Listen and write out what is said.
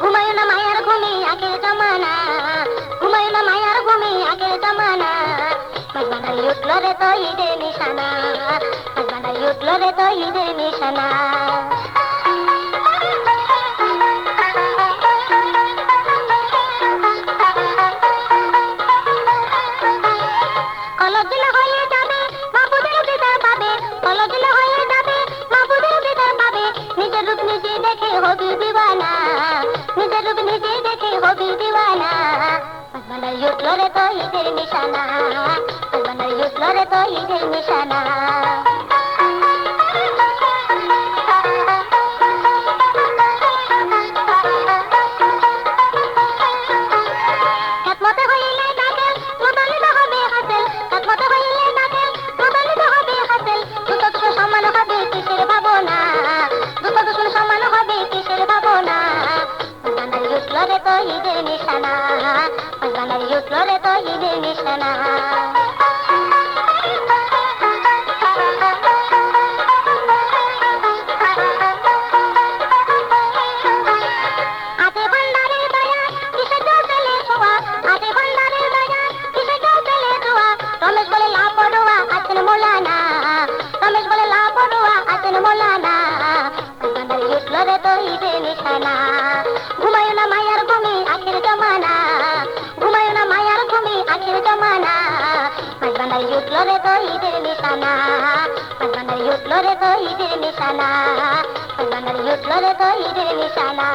ঘুমায়ো না মায়ার ঘুমি আখের জমানা উঠল রে তো ঈদের নিশানা বানাই উঠল রে নিশানা নিজের রূপ নিজে দেখে হবি দিওয়ানা নিজের রূপ নিজে দেখে হবি দিওয়ানা বানাই উঠল রে তো ঈদের নিশানা বানাই উঠল রে তো ঈদের নিশানা রে তো ঈদের নিশানা বানাই উঠল রে তো ঈদের নিশানা আতে ভান্ডারের বান্দার উঠল রে তো ঈদের নিশানা বান্দার উঠল রে তো ঈদের নিশানা বান্দার উঠল রে তো ঈদের নিশানা